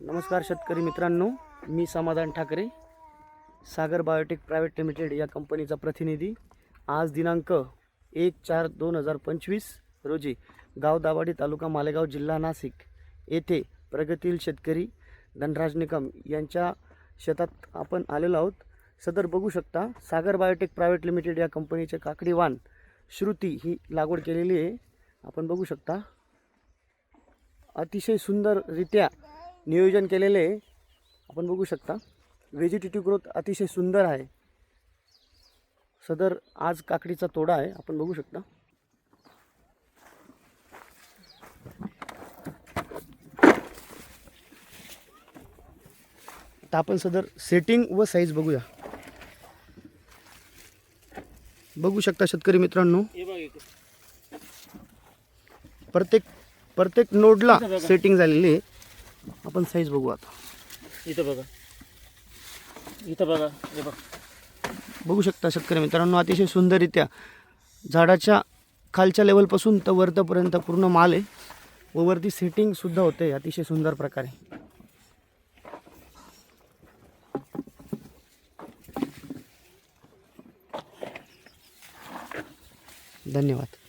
नमस्कार शेतकरी मित्रांनो मी Samadhan Thackeray Sagar biotech private limited या कंपनीचा प्रतिनिधी. आज दिनांक एक चार दोन हजार पंचवीस रोजी गाव दाभाडी तालुका मालेगाव जिल्हा नाशिक येथे प्रगतील शेतकरी धनराज निकम यांच्या शेतात आपण आलेलो आहोत. सदर बघू शकता सागर बायोटेक प्रायव्हेट लिमिटेड या कंपनीचे काकडी वाण श्रुती ही लागवड केलेली आहे. आपण बघू शकता अतिशय सुंदररित्या नियोजन केलेले आहे. आपण बघू शकता व्हेजिटेटिव्ह ग्रोथ अतिशय सुंदर आहे. सदर आज काकडीचा तोडा आहे. आपण बघू शकता. आता आपण सदर सेटिंग व साईज बघूया. बघू शकता शेतकरी मित्रांनो. प्रत्येक प्रत्येक नोडला सेटिंग झालेली आहे. आपण साईज बघू आता. इथं बघा. इथं बघा. हे बघ. बघू शकता शेतकरी मित्रांनो अतिशय सुंदररित्या झाडाच्या खालच्या लेवलपासून तर वरतपर्यंत पूर्ण माल आहे. व वरती सेटिंगसुद्धा होते अतिशय सुंदर प्रकारे. धन्यवाद.